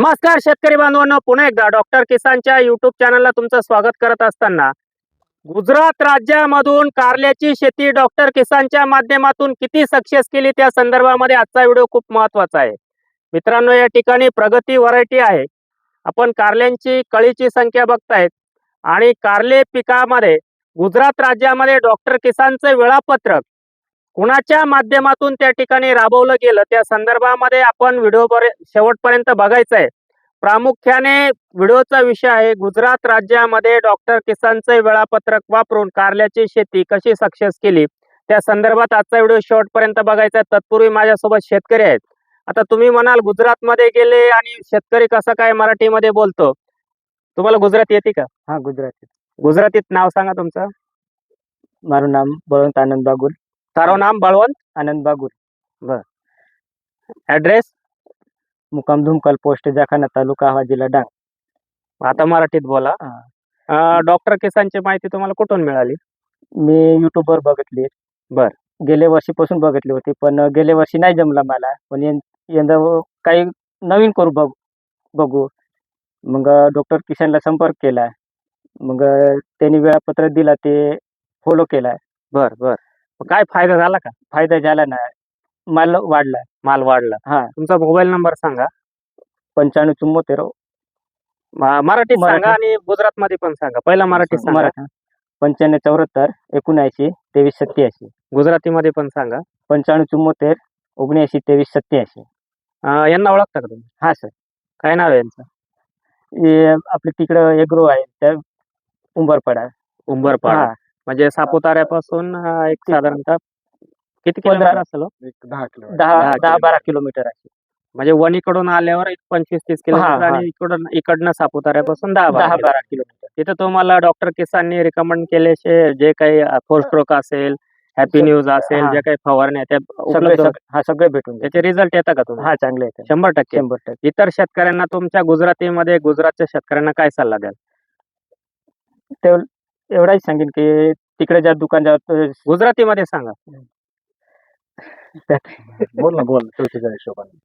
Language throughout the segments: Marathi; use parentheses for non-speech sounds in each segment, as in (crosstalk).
नमस्कार शेतकरी बांधवांनो. पुन्हा एकदा डॉक्टर किसानच्या युट्यूब चॅनलला तुमचं स्वागत करत असताना गुजरात राज्यामधून कारल्याची शेती डॉक्टर किसानच्या माध्यमातून किती सक्सेस केली त्या संदर्भामध्ये आजचा व्हिडिओ खूप महत्त्वाचा आहे. मित्रांनो या ठिकाणी प्रगती व्हरायटी आहे. आपण कारल्यांची कळीची संख्या बघतायत आणि कारले पिकामध्ये गुजरात राज्यामध्ये डॉक्टर किसानचं वेळापत्रक कुणाच्या माध्यमातून त्या ठिकाणी राबवलं गेलं त्या संदर्भामध्ये आपण व्हिडिओ शेवटपर्यंत बघायचं आहे प्रामुख्याने व्हिडिओचा विषय आहे गुजरात राज्यामध्ये डॉक्टर किसानचे वेळापत्रक वापरून कारल्याची शेती कशी सक्सेस केली त्या संदर्भात आजचा व्हिडिओ शेवटपर्यंत बघायचा आहे तत्पूर्वी माझ्यासोबत शेतकरी आहेत. आता तुम्ही म्हणाल गुजरातमध्ये गेले आणि शेतकरी कसं काय मराठीमध्ये बोलतो? तुम्हाला गुजरात येते का? हा गुजरात गुजरातीत नाव सांगा तुमचं. माझं नाम बळवंत आनंद बागुल. તારો નામ બળવંત આનંદ બાગુલ ऍड्रेस મુકામ ધુમકલ પોસ્ટ જાખાના તાલુકા આહવા જિલ્લા ડાંગ आता मराठीत बोला हा. अं, डॉक्टर किसानची माहिती तुम्हाला कुठून मिळाली मी युट्यूबवर बघितली बर. गेल्या वर्षीपासून बघितली होती पण गेल्या वर्षी नाही जमला मला पण यं- यंदा व- काही नवीन करू बघ बघू मग डॉक्टर किशनला संपर्क केला मग त्यांनी वेळापत्रक दिला ते फॉलो केला बर बर मग काय फायदा झाला का? फायदा झाला ना. माल वाढला. माल वाढला. हा. तुमचा मोबाईल नंबर सांगा. पंच्याण्णव चुम्मोतेर म- मराठीत मराठी. सांगा आणि गुजरात मध्ये पण सांगा. पहिला मराठीत सांगा. मराठा पंच्याण्णव चौऱ्याहत्तर एकोणऐंशी तेवीस सत्याऐंशी. गुजराती मध्ये पण सांगा. पंच्याण्णव चुम्मोतेर ओगणऐंशी तेवीस सत्याऐंशी. अं, यांना ओळखता का तुम्ही? हा सर. काय नाव आहे यांचं? हे आपले तिकडं एग्रो आहे त्या उंबरपाडा. उंबरपाड. हा. म्हणजे सापुताऱ्यापासून अं, एक साधारणतः किती पंधरा- किलोमीटर असेल हो? दहा दहा दहा. बारा किलोमीटर आहे म्हणजे वणीकडून आल्यावर एक पंचवीस तीस किलोमीटर हा. आणि इकडून इकडनं सापुताऱ्यापासून दहा बारा दहा किलोमीटर. बारा किलोमीटर तिथं तुम्हाला डॉक्टर किसाननी रिकमेंड केल्याचे जे काही फोर स्ट्रोक असेल हॅपी न्यूज असेल हा. जे काही फवारण्या त्या सगळे उपलब्ध सग- हा सगळे भेटून जाईल. त्याचे रिझल्ट येतात का तुम्हाला हा चांगले आहेत शंभर टक्के शंभर टक्के इतर शेतकऱ्यांना तुमच्या गुजरातीमध्ये गुजरातच्या शेतकऱ्यांना काय सल्ला द्याल एवढाच सांगेन की तिकडे ज्या दुकान जात गुजरातीमध्ये सांगा. बोल ना बोल तुळशीच्या हिशोबाने.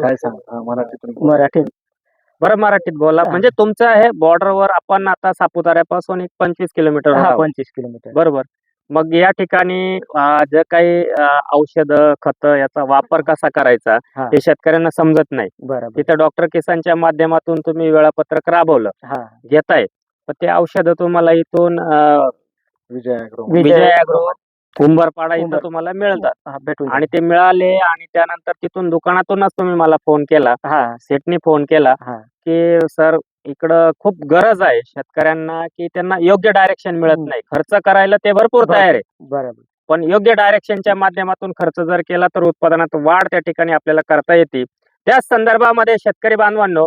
काय सांग हा, मराठीतून बोल. मराठी बरं मराठीत बोला. म्हणजे तुमचं हे बॉर्डरवर आपण आता सापुताऱ्यापासून एक पंचवीस किलोमीटर हा. पंचवीस किलोमीटर. बरोबर. मग या ठिकाणी जे काही औषध खत याचा वापर कसा करायचा हा. शेतकऱ्यांना समजत नाही. बरोबर. तिथं डॉक्टर किसानच्या माध्यमातून तुम्ही वेळापत्रक राबवलं. हा. घेताय. पण ते औषध तुम्हाला इथून अं, विजय अॅग्रो विजय अॅग्रो उंबरपाडा इथं तुम्हाला मिळतात. हा, भेटून आणि ते मिळाले आणि त्यानंतर तिथून दुकानातूनच तुम्ही मला फोन केला. जाईल. हा. सेटनी फोन केला हा. की सर इकडं खूप गरज आहे शेतकऱ्यांना की त्यांना योग्य डायरेक्शन मिळत हम्म. नाही. खर्च करायला ते भरपूर भरपूर. तयार आहे. बरोबर. पण योग्य डायरेक्शनच्या माध्यमातून खर्च जर केला तर उत्पादनात वाढ त्या ठिकाणी आपल्याला करता येते. त्याच संदर्भामध्ये शेतकरी बांधवांनो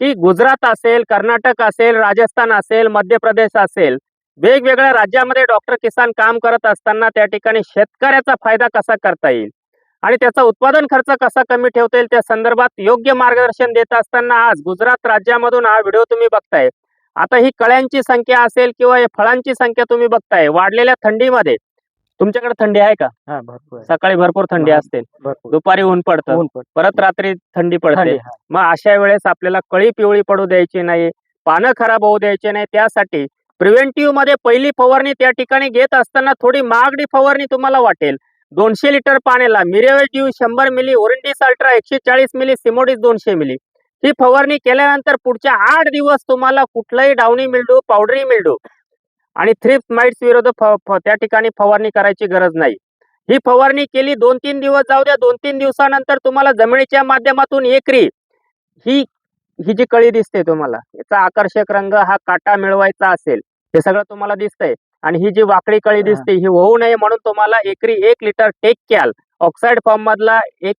की गुजरात असेल कर्नाटक असेल राजस्थान असेल मध्य प्रदेश असेल वेगवेगळ्या राज्यामध्ये डॉक्टर किसान काम करत असताना त्या ठिकाणी शेतकऱ्याचा फायदा कसा करता येईल? आणि त्याचा उत्पादन खर्च कसा कमी ठेवता येईल? त्या संदर्भात योग्य मार्गदर्शन देत असताना आज गुजरात राज्यामधून हा व्हिडिओ तुम्ही बघताय. आता ही कळ्यांची संख्या असेल किंवा फळांची संख्या तुम्ही बघताय वाढलेल्या थंडीमध्ये. तुमच्याकडे थंडी आहे का? हा भरपूर आहे. सकाळी भरपूर थंडी हा. असते. भरपूर. दुपारी ऊन पडतं. ऊन परत रात्री थंडी पडते. हा. मग अशा वेळेस आपल्याला कळी पिवळी पडू द्यायची नाही पानं खराब होऊ द्यायचे नाही. त्यासाठी प्रिव्हेंटिव्हमध्ये पहिली फवारणी त्या ठिकाणी घेत असताना थोडी महागडी फवारणी तुम्हाला वाटेल. दोनशे लिटर पाण्याला मिरेव्ह शंभर मिली ओरंडीस अल्ट्रा एकशे चाळीस मिली सिमोडिस दोनशे मिली. ही फवारणी केल्यानंतर पुढच्या आठ दिवस तुम्हाला कुठलाही डावणी मिळडू पावडरी मिळडू आणि थ्रिप्स माइट्स फ- त्या ठिकाणी फवारणी करायची गरज नाही. ही फवारणी केली दोन तीन दिवस जाऊ द्या दोन तीन दिवसानंतर तुम्हाला जमिनीच्या माध्यमातून एकरी ही ही जी कळी दिसते तुम्हाला याचा आकर्षक रंग हा काटा मिळवायचा असेल हे सगळं तुम्हाला दिसतंय. आणि ही जी वाकडी कळी. दिसते ही होऊ नये म्हणून तुम्हाला एकरी एक litre tech cal oxide form मधला एक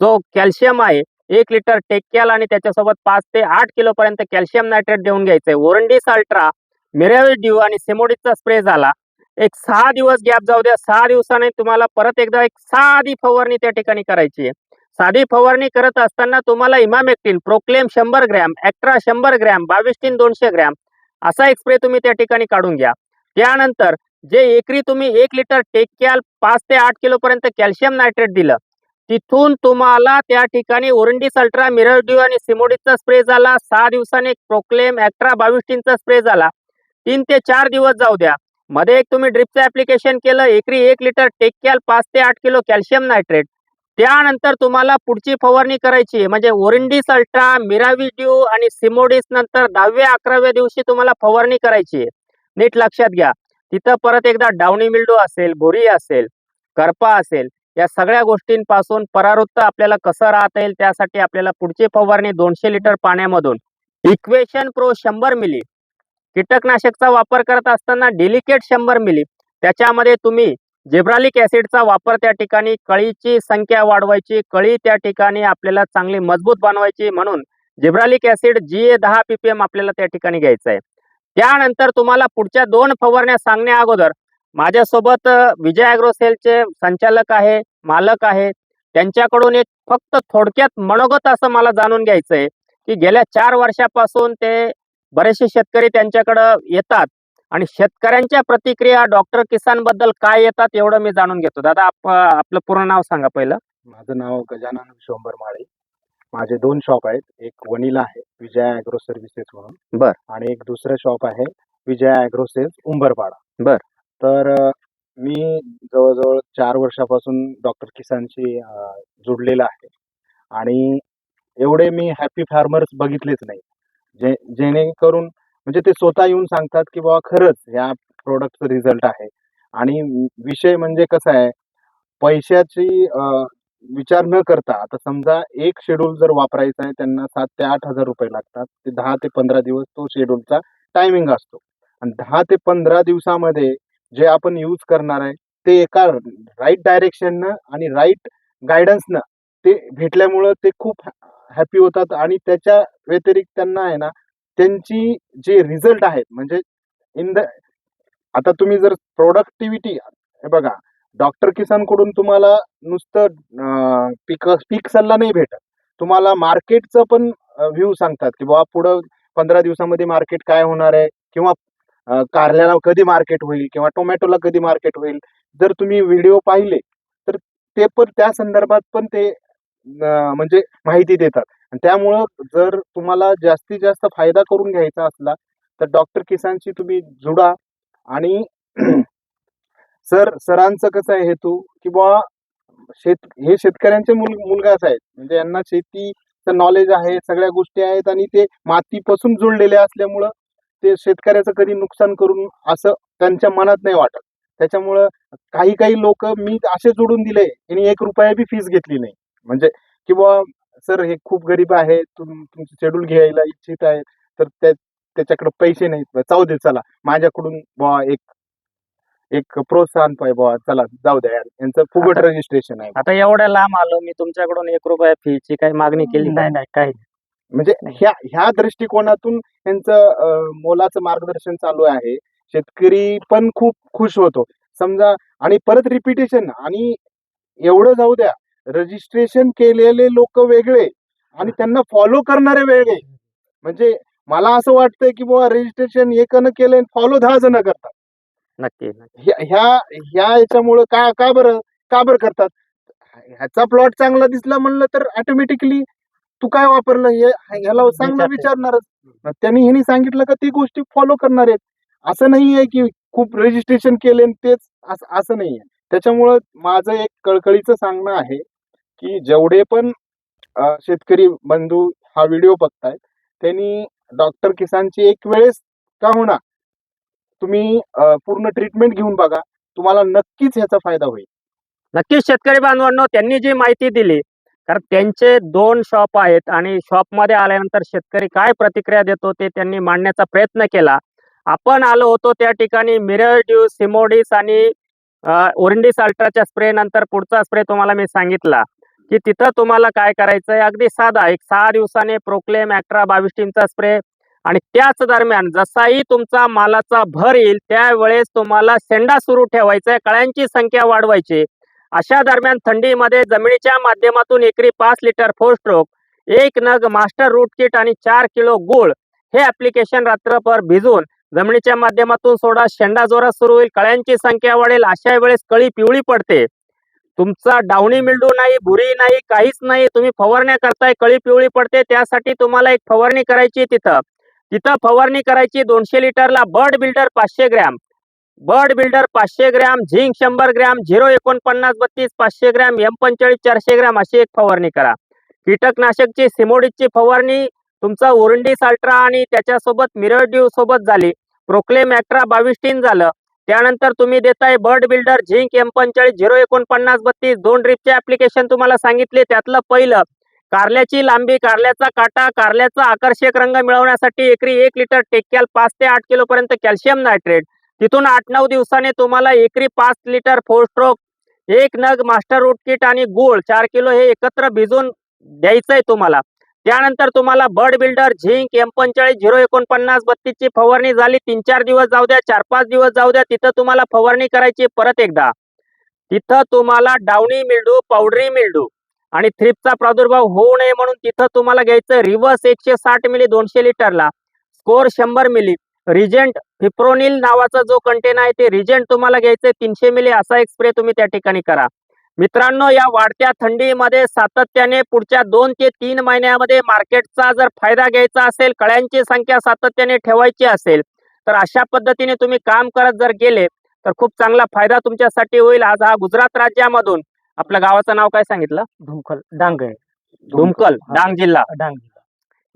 जो कॅल्शियम आहे एक लिटर टेक कॅल आणि त्याच्यासोबत पाच ते आठ किलो पर्यंत कॅल्शियम नायट्रेट देऊन घ्यायचंय. ओरंडीस अल्ट्रा मिरेव्ह ड्यू आणि सिमोडिसचा स्प्रे झाला. एक सहा दिवस गॅप जाऊ द्या सहा दिवसाने तुम्हाला परत एकदा एक साधी फवारणी त्या ठिकाणी करायची आहे. साधी फवारणी करत असताना तुम्हाला इमामेक्टिन प्रोक्लेम शंभर ग्रॅम ॲक्ट्रा शंभर ग्रॅम बाविस्टीन दोनशे ग्रॅम असा एक स्प्रे तुम्ही त्या ठिकाणी काढून घ्या. त्यानंतर जे एकरी तुम्ही एक लिटर टेक्याल पाच ते आठ किलोपर्यंत कॅल्शियम नायट्रेट दिलं तिथून तुम्हाला त्या ठिकाणी ओरंडीस अल्ट्रा मिरर आणि सिमोडिसचा स्प्रे झाला. सहा दिवसाने प्रोक्लेम ॲक्ट्रा बावीसटीनचा स्प्रे झाला. तीन ते चार दिवस जाऊ द्या. मध्ये एक तुम्ही ड्रिपचं ऍप्लिकेशन केलं एकरी एक लिटर टेक्याल पाच ते आठ किलो कॅल्शियम नायट्रेट त्यानंतर तुम्हाला पुढची फवारणी करायची आहे. म्हणजे ओरिंडिस अल्ट्रा मिराविड्यू आणि सिमोडिस नंतर दहाव्या अकराव्या दिवशी तुम्हाला फवारणी करायची आहे. नीट लक्षात घ्या. तिथं परत एकदा डावणी मिल्डो असेल भुरी असेल करपा असेल या सगळ्या गोष्टींपासून परावृत्त आपल्याला कसं राहता येईल त्यासाठी आपल्याला पुढची फवारणी दोनशे लिटर पाण्यामधून. इक्वेशन प्रो शंभर मिली कीटकनाशकचा वापर करत असताना डेलिकेट शंभर मिली त्याच्यामध्ये तुम्ही जेब्रालिक ऍसिडचा वापर त्या ठिकाणी कळीची संख्या वाढवायची कळी त्या ठिकाणी आपल्याला चांगली मजबूत बनवायची म्हणून जेब्रालिक ऍसिड जी ए दहा पीपीएम आपल्याला त्या ठिकाणी घ्यायचं आहे. त्यानंतर तुम्हाला पुढच्या दोन फवारण्या सांगण्या अगोदर माझ्यासोबत विजय ॲग्रोसेलचे संचालक आहे मालक आहे. त्यांच्याकडून एक फक्त थोडक्यात मनोगत असं मला जाणून घ्यायचं आहे की गेल्या चार वर्षापासून ते बरेचसे शेतकरी त्यांच्याकडं येतात आणि शेतकऱ्यांच्या प्रतिक्रिया डॉक्टर किसानबद्दल काय येतात एवढं मी जाणून घेतो. दादा आप आपलं पूर्ण नाव सांगा पहिलं. माझं नाव गजानन विश्वंभर माळे. माझे दोन शॉप आहेत. एक वनिला आहे विजय अॅग्रो सर्व्हिसेस म्हणून. बर. आणि एक दुसरं शॉप आहे विजय अॅग्रोसेल्स उंबरपाडा. बर. तर मी जवळजवळ चार वर्षापासून डॉक्टर किसानशी जुडलेला आहे. आणि एवढे मी हॅपी फार्मर्स बघितलेच नाही. जे जेणेकरून म्हणजे ते स्वतः येऊन सांगतात की बाबा खरंच या प्रोडक्टचा रिझल्ट आहे. आणि विषय म्हणजे कसा आहे पैशाची विचार न करता आता समजा एक शेड्यूल जर वापरायचा आहे त्यांना सात ते आठ हजार रुपये लागतात. ते दहा ते पंधरा दिवस तो शेड्यूलचा टायमिंग असतो. आणि दहा ते पंधरा दिवसामध्ये जे आपण यूज करणार आहे ते एका राईट डायरेक्शननं आणि राईट गायडन्सनं ते भेटल्यामुळं ते खूप हॅपी होतात आणि त्याच्या व्यतिरिक्त त्यांना आहे ना त्यांची जे रिझल्ट आहेत म्हणजे इन द आता तुम्ही जर प्रोडक्टिव्हिटी हे बघा डॉक्टर किसानकडून तुम्हाला नुसतं पीक पीक सल्ला नाही भेटत. तुम्हाला मार्केटचं पण व्ह्यू सांगतात की बाबा पुढं पंधरा दिवसामध्ये मार्केट काय होणार आहे किंवा कारल्याला कधी मार्केट होईल किंवा टोमॅटोला कधी मार्केट होईल. जर तुम्ही व्हिडिओ पाहिले तर ते पण त्या संदर्भात पण ते म्हणजे माहिती देतात. आणि त्यामुळं जर तुम्हाला जास्तीत जास्त फायदा करून घ्यायचा असला तर डॉक्टर किसानशी तुम्ही जुडा. आणि (clears throat) सर सरांचं कसं आहे हेतू? की बा शेत हे शेतकऱ्यांचे मुल मुलगाच आहेत. म्हणजे यांना शेतीचं नॉलेज आहे सगळ्या गोष्टी आहेत आणि ते मातीपासून जुळलेले असल्यामुळं ते शेतकऱ्याचं कधी नुकसान करून असं त्यांच्या मनात नाही वाटत. त्याच्यामुळं काही काही लोक मी असे जोडून दिले आणि एक रुपया बी फीस घेतली नाही. म्हणजे की बुवा सर हे खूप गरीब आहे तुम तुमचं शेड्यूल घ्यायला इच्छित आहे तर त्या त्याच्याकडे पैसे नाहीत जाऊ दे चला. माझ्याकडून बुवा एक एक प्रोत्साहन पाहिजे बुवा चला जाऊ द्या यार. यांचं आता- रजिस्ट्रेशन आहे. आता एवढ्या लांब आलो मी तुमच्याकडून एक रुपया फीची काही मागणी केली नाही नाही काही म्हणजे ह्या ह्या दृष्टिकोनातून त्यांचं अं, मोलाचं मार्गदर्शन चालू आहे. शेतकरी पण खूप खुश होतो. समजा आणि परत रिपिटेशन आणि एवढं जाऊ द्या रजिस्ट्रेशन केलेले लोक वेगळे आणि त्यांना फॉलो करणारे वेगळे. म्हणजे मला असं वाटतंय की बाबा रजिस्ट्रेशन एकनं केलंय फॉलो दहा जण करतात. नक्की. ह्या ह्या याच्यामुळं का का बरं का बरं करतात? ह्याचा प्लॉट चांगला दिसला म्हणलं तर ऑटोमॅटिकली तू काय वापरलं? हे ह्याला सांगणार. विचारणारच. त्यांनी ह्यांनी सांगितलं का ती गोष्टी फॉलो करणार आहेत. असं नाही आहे की खूप रजिस्ट्रेशन केले तेच असं असं नाही आहे त्याच्यामुळं माझं एक कळकळीचं सांगणं आहे की जेवढे पण शेतकरी बंधू हा व्हिडिओ बघतायत त्यांनी डॉक्टर किसानची एक वेळेस का होणार तुम्ही पूर्ण ट्रीटमेंट घेऊन बघा तुम्हाला नक्कीच ह्याचा फायदा होईल. नक्कीच शेतकरी बांधवांनो त्यांनी जी माहिती दिली कारण त्यांचे दोन शॉप आहेत आणि शॉपमध्ये आल्यानंतर शेतकरी काय प्रतिक्रिया देतो ते त्यांनी मांडण्याचा प्रयत्न केला. आपण आलो होतो त्या ठिकाणी मिरर ड्यू सिमोडिस आणि ओरिंडिस अल्ट्राच्या स्प्रे नंतर पुढचा स्प्रे तुम्हाला मी सांगितला. की तिथं तुम्हाला काय करायचं आहे अगदी साधा एक सहा दिवसाने प्रोक्लेम अॅक्ट्रा बावीस टीमचा स्प्रे आणि त्याच दरम्यान जसाही तुमचा मालाचा भर येईल त्यावेळेस तुम्हाला शेंडा सुरू ठेवायचा आहे कळ्यांची संख्या वाढवायची. अशा दरम्यान थंडीमध्ये जमिनीच्या माध्यमातून एकरी पाच लिटर फोर स्ट्रोक एक नग मास्टर रूट किट आणि चार किलो गुळ हे ऍप्लिकेशन रात्रभर भिजून जमिनीच्या माध्यमातून सोडा शेंडा जोरात सुरू होईल कळ्यांची संख्या वाढेल अशा वेळेस कळी पिवळी पडते. तुमचा डावणी मिल्डू नाही भुरी नाही काहीच नाही तुम्ही फवारण्या करताय कळी पिवळी पडते त्यासाठी तुम्हाला एक फवारणी करायची तिथं. तिथं फवारणी करायची दोनशे लिटरला बर्ड बिल्डर पाचशे ग्रॅम. बर्ड बिल्डर पाचशे ग्रॅम झिंक शंभर ग्रॅम झिरो एकोणपन्नास बत्तीस पाचशे ग्रॅम एम पंचेचाळीस चारशे ग्रॅम अशी एक फवारणी करा. कीटकनाशकची सिमोडीची फवारणी तुमचा ओरंडी साल्ट्रा आणि त्याच्यासोबत मिरर ड्यू सोबत झाली. प्रोक्लेम ॲक्ट्रा बावीस टीन झालं. त्यानंतर तुम्ही देताय बर्ड बिल्डर झिंक एम पंचेचाळीस झिरो एकोणपन्नास बत्तीस दोन ड्रिपचे ऍप्लिकेशन तुम्हाला सांगितले. त्यातलं पहिलं कारल्याची लांबी कारल्याचा काटा कारल्याचा आकर्षक रंग मिळवण्यासाठी एकरी एक लिटर टेक्याल पाच ते आठ किलोपर्यंत कॅल्शियम नायट्रेट. तिथून आठ नऊ दिवसाने तुम्हाला एकरी पाच लिटर फोर स्ट्रोक एक नग मास्टर रूट किट आणि गुळ चार किलो हे एकत्र भिजून द्यायचंय तुम्हाला. त्यानंतर तुम्हाला बर्ड बिल्डर झिंक एम पंचेचाळीस झिरो एकोणपन्नास बत्तीसची फवारणी झाली. तीन चार दिवस जाऊ द्या चार पाच दिवस जाऊ द्या तिथं तुम्हाला फवारणी करायची परत एकदा. तिथं तुम्हाला डावणी मिल्डू पावडरी मिल्डू आणि थ्रिपचा प्रादुर्भाव होऊ नये म्हणून तिथं तुम्हाला घ्यायचं रिव्हर्स एकशे साठ मिली दोनशे लिटरला स्कोर शंभर मिली रिजेंट फिप्रोनिल नावाचा जो कंटेनर आहे ते रिजेंट तुम्हाला घ्यायचं तीनशे मिली असा एक स्प्रे तुम्ही त्या ठिकाणी करा. मित्रांनो या वाढत्या थंडीमध्ये सातत्याने पुढच्या दोन ते तीन महिन्यामध्ये मार्केटचा जर फायदा घ्यायचा असेल कळ्यांची संख्या सातत्याने ठेवायची असेल तर अशा पद्धतीने तुम्ही काम करत जर गेले तर खूप चांगला फायदा तुमच्यासाठी होईल. आज हा गुजरात राज्यामधून आपल्या गावाचं नाव काय सांगितलं? धुमखल डांग धुमकल डांग जिल्हा. डांग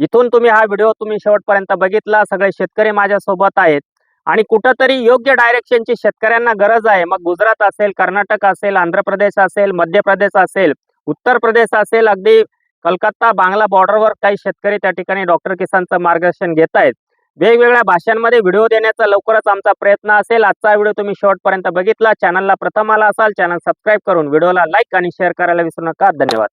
इथून तुम्ही हा व्हिडिओ तुम्ही शेवटपर्यंत बघितला. सगळे शेतकरी माझ्या सोबत आहेत. आणि कुठंतरी योग्य डायरेक्शनची शेतकऱ्यांना गरज आहे. मग गुजरात असेल कर्नाटक असेल आंध्र प्रदेश असेल मध्य प्रदेश असेल उत्तर प्रदेश असेल अगदी कलकत्ता बांगला बॉर्डरवर काही शेतकरी त्या ठिकाणी डॉक्टर किसानचं मार्गदर्शन घेत आहेत वेगवेगळ्या भाषांमध्ये व्हिडिओ देण्याचा लवकरच आमचा प्रयत्न असेल. आजचा व्हिडिओ तुम्ही शेवटपर्यंत बघितला. चॅनलला प्रथम आला असाल चॅनल सबस्क्राईब करून व्हिडिओला लाईक आणि शेअर करायला विसरू नका. धन्यवाद.